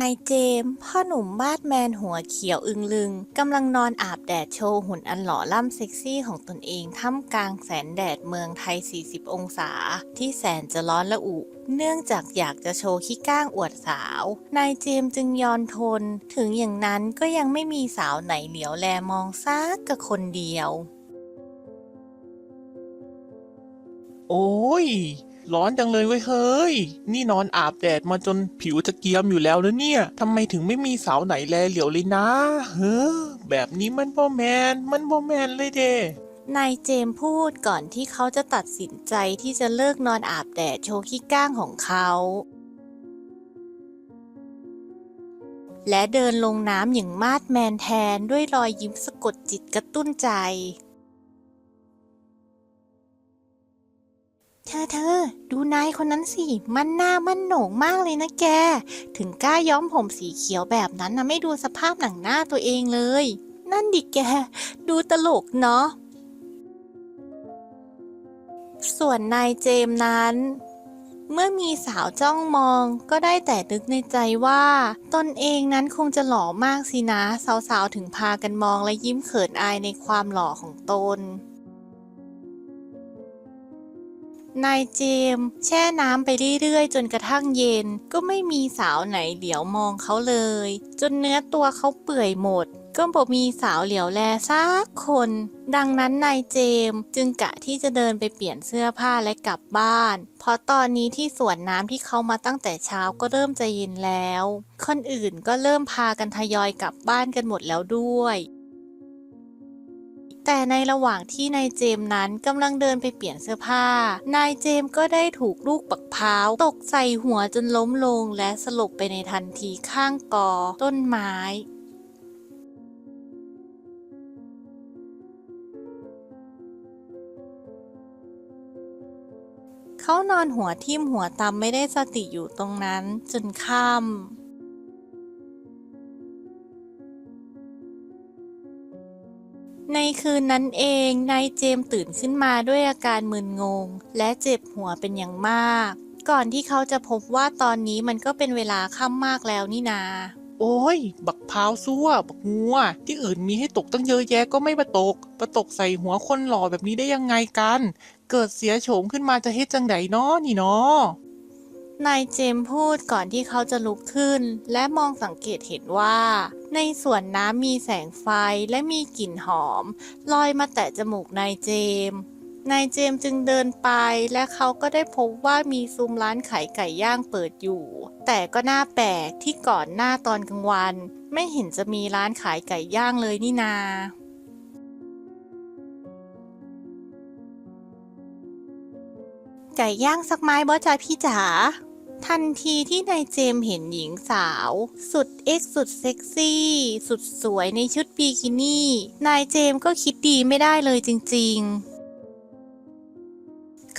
นายเจมส์พ่อหนุ่มมาดแมนหัวเขียวอึงลึงกำลังนอนอาบแดดโชว์หุ่นอันหล่อล่ำเซ็กซี่ของตนเองท่ามกลางแสนแดดเมืองไทย 40 องศา ที่แสนจะร้อนละอุเนื่องจากอยากจะโชว์ขี้ก้างอวดสาว นายเจมส์จึงยอนทน ถึงอย่างนั้นก็ยังไม่มีสาวไหนเหลียวแลมองซักกับคนเดียว โอ้ย ร้อนจังเลยเว้ยเฮ้ย นี่นอนอาบแดดมาจนผิวจะเกียมอยู่แล้วนะเนี่ยทำไมถึงไม่มีสาวไหนแลเหลียวเลยนะ เฮ้อแบบนี้มันบ่แมน มันบ่แมนเลยเด้นายเจมส์พูดก่อนที่เขาจะตัดสินใจที่จะเลิกนอนอาบแดดโชว์ขี้ก้างของเขา และเดินลงน้ำอย่างมาดแมนแทนด้วยรอยยิ้มสะกดจิตกระตุ้นใจ เธอ ดูนายคนนั้นสิ มันหน้ามันโหนกมากเลยนะแก ถึงกล้าย้อมผมสีเขียวแบบนั้นนะไม่ดูสภาพหนังหน้าตัวเองเลย นั่นดิแก ดูตลกเนาะ ส่วนนายเจมส์นั้น เมื่อมีสาวจ้องมองก็ได้แต่นึกในใจว่า ตนเองนั้นคงจะหล่อมากสินะ สาวๆถึงพากันมองและยิ้มเขินอายในความหล่อของตน นายเจมส์แช่น้ำไปเรื่อยๆ จนกระทั่งเย็น ก็ไม่มีสาวไหนเหลียวมองเขาเลย จนเนื้อตัวเขาเปื่อยหมด ก็บอกมีสาวเหลียวแลสักคน ดังนั้นนายเจมส์จึงกะที่จะเดินไปเปลี่ยนเสื้อผ้าและกลับบ้าน เพราะตอนนี้ที่สวนน้ำที่เขามาตั้งแต่เช้าก็เริ่มจะเย็นแล้ว คนอื่นก็เริ่มพากันทยอยกลับบ้านกันหมดแล้วด้วย แต่ในระหว่างที่นายเจมส์นั้นกำลังเดินไปเปลี่ยนเสื้อผ้า นายเจมส์ก็ได้ถูกลูกปักพร้าวตกใส่หัวจนล้มลงและสลบไปในทันทีข้างกอต้นไม้เขานอนหัวทิ่มหัวตำไม่ได้สติอยู่ตรงนั้นจนค่ำ ในคืนนั้นเอง นายเจมส์ตื่นขึ้นมาด้วยอาการมึนงง และเจ็บหัวเป็นอย่างมาก ก่อนที่เขาจะพบว่าตอนนี้มันก็เป็นเวลาค่ำมากแล้วนี่นา โอ้ย บักพร้าวซั่ว บักงัว ที่อื่นมีให้ตกตั้งเยอะแยะก็ไม่ประตกประตกใส่หัวคนหล่อแบบนี้ได้ยังไงกัน เกิดเสียโฉมขึ้นมาจะเฮ็ดจังไดน้อนี่น้อ นายเจมส์พูดก่อนที่เขาจะลุกขึ้น และมองสังเกตเห็นว่า ในสวนน้ำมีแสงไฟและมีกลิ่นหอม ลอยมาแตะจมูกนายเจมส์นายเจมส์จึงเดินไปและเขาก็ได้พบว่ามีซุ้มร้านขายไก่ย่างเปิดอยู่ แต่ก็น่าแปลกที่ก่อนหน้าตอนกลางวัน ไม่เห็นจะมีร้านขายไก่ย่างเลยนี่นา ไก่ย่างสักไม้บอจ่าพี่จ๋าทันทีที่นายเจมส์เห็นหญิงสาว สุดเอ็กซ์สุดเซ็กซี่ สุดสวยในชุดบิกินี่ นายเจมส์ก็คิดดีไม่ได้เลยจริงๆ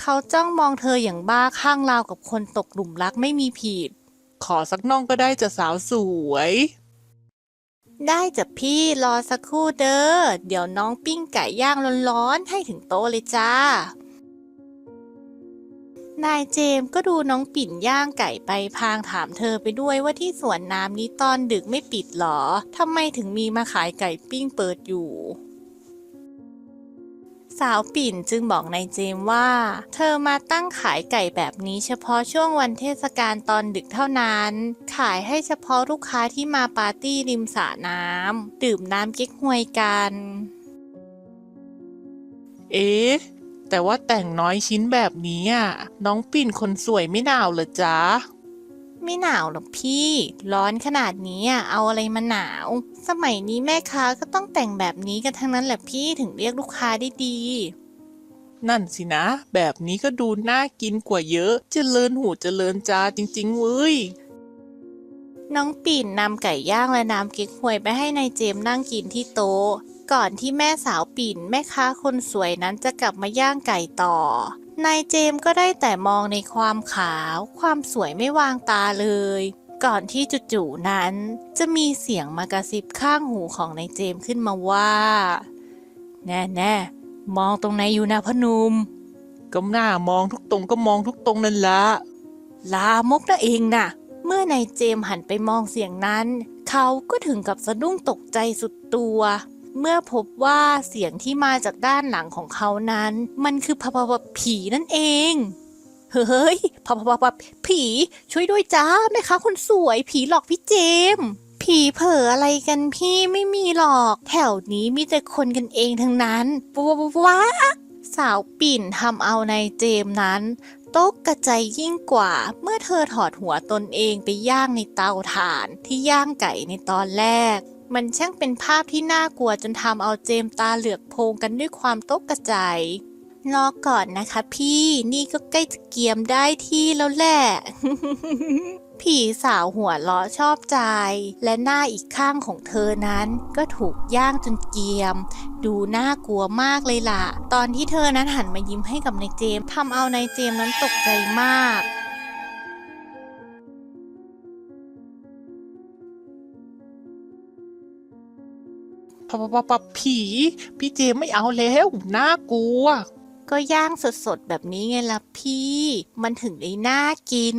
เขาจ้องมองเธออย่างบ้าคลั่งราวกับคนตกหลุมรักไม่มีผิด ขอสักน่องก็ได้จะสาวสวย ได้จ้ะพี่รอสักครู่เด้อเดี๋ยวน้องปิ้งไก่ย่างร้อนๆให้ถึงโต๊ะเลยจ้า นายเจมส์ก็ดูน้องปิ่นย่างไก่ไปพางถามเธอไปด้วยว่าที่สวนน้ำนี้ตอนดึกไม่ปิดหรอ ทำไมถึงมีมาขายไก่ปิ้งเปิดอยู่ สาวปิ่นจึงบอกนายเจมส์ว่า เธอมาตั้งขายไก่แบบนี้เฉพาะช่วงวันเทศกาลตอนดึกเท่านั้น ขายให้เฉพาะลูกค้าที่มาปาร์ตี้ริมสระน้ำดื่มน้ำเก๊กฮวยกัน เอ๊ะ แต่ว่าแต่งน้อยชิ้นแบบนี้อะน้องปิ่นคนสวยไม่หนาวเหรอจ๊ะ ไม่หนาวหรอกพี่ ร้อนขนาดนี้อะเอาอะไรมาหนาว สมัยนี้แม่ค้าก็ต้องแต่งแบบนี้กันทั้งนั้นแหละพี่ถึงเรียกลูกค้าได้ดี นั่นสินะ แบบนี้ก็ดูน่ากินกว่าเยอะเจริญหูเจริญจาจริงๆเว้ยน้องปิ่นนำไก่ย่างและน้ำเก๊กฮวยไปให้นายเจมส์นั่งกินที่โต๊ะ ก่อนที่แม่สาวปิ่นแม่ค้าคนสวยนั้นจะกลับมาย่างไก่ต่อนายเจมส์ก็ได้แต่มองในความขาว ความสวยไม่วางตาเลย ก่อนที่จู่ๆนั้น จะมีเสียงมากระซิบข้างหูของนายเจมส์ขึ้นมาว่า แน่ๆมองตรงไหนอยู่นะพอหนุมก็หน้ามองทุกตรงก็มองทุกตรงนั่นละลามกนะเองนะเมื่อนายเจมส์หันไปมองเสียงนั้น เขาก็ถึงกับสะดุ้งตกใจสุดตัว เมื่อพบว่าเสียงที่มาจากด้านหลังของเขานั้น มันคือพะพะผีนั่นเอง เฮ้ยพะพะพะผีช่วยด้วยจ้าแม่ค้าคนสวยผีหลอกพี่เจมส์ผีเผลออะไรกันพี่ไม่มีหรอก แถวนี้มีแต่คนกันเองทั้งนั้นว้าวสาวปิ่นทำเอานายเจมส์นั้นตกกระใจยิ่งกว่าเมื่อเธอถอดหัวตนเองไปย่างในเตาถ่านที่ย่างไก่ในตอนแรก มันช่างเป็นภาพที่น่ากลัวจนทำเอาเจมตาเหลือกโพงกันด้วยความตกกระใจรอก่อนนะคะพี่นี่ก็ใกล้จะเกียมได้ที่แล้วแหละ ผีสาวหัวล้อชอบใจ และหน้าอีกข้างของเธอนั้น ก็ถูกย่างจนเกียม ดูน่ากลัวมากเลยล่ะ ตอนที่เธอนั้นหันมายิ้มให้กับนายเจมทำเอานายเจมนั้นตกใจมาก ปะปะปะผี พี่เจมไม่เอาแล้วน่ากลัว ก็ย่างสดๆแบบนี้ไงล่ะพี่ มันถึงได้น่ากิน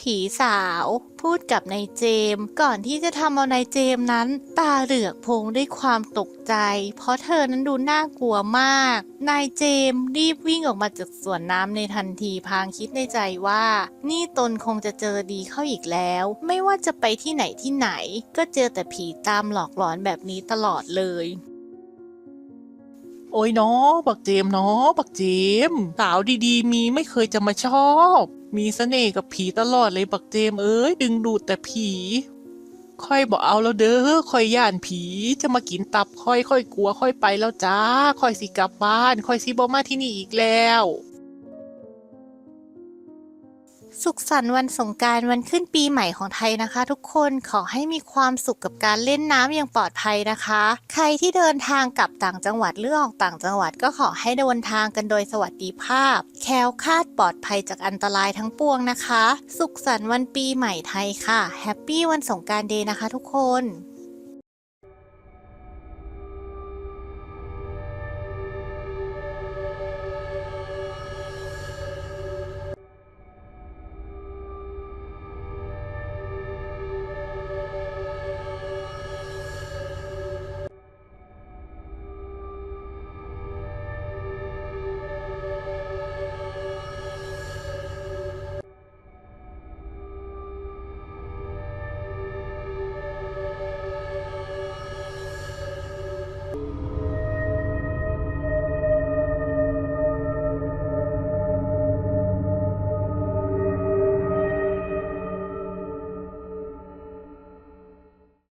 ผีสาวพูดกับนายเจมส์ก่อนที่จะทำเอานายเจมส์นั้น ตาเหลือกพงด้วยความตกใจ เพราะเธอนั้นดูน่ากลัวมาก นายเจมส์รีบวิ่งออกมาจากสวนน้ำในทันทีพางคิดในใจว่า นี่ตนคงจะเจอดีเข้าอีกแล้ว ไม่ว่าจะไปที่ไหนที่ไหน ก็เจอแต่ผีตามหลอกหลอนแบบนี้ตลอดเลย โอ้ยเนาะบักเจมเนาะบักเจมสาวดีๆ มีไม่เคยจะมาชอบ มีเสน่ห์กับผีตลอดเลยบักเจมเอ้ยดึงดูดแต่ผีค่อยบอกเอาแล้วเด้อค่อยย่านผีจะมากินตับค่อยค่อยกลัว ค่อยไปแล้วจ้า ค่อยสิกลับบ้าน ค่อยสิบอมาที่นี่อีกแล้ว สุขสันต์วันสงการวันขึ้นปีใหม่ของไทยนะคะ ทุกคนขอให้มีความสุขกับการเล่นน้ำอย่างปลอดภัยนะคะ ใครที่เดินทางกลับต่างจังหวัดหรือออกต่างจังหวัดก็ขอให้เดินทางกันโดยสวัสดิภาพ แคล้วคลาดปลอดภัยจากอันตรายทั้งปวงนะคะ สุขสันต์วันปีใหม่ไทยค่ะแฮปปี้วันสงการเดย์นะคะ ทุกคน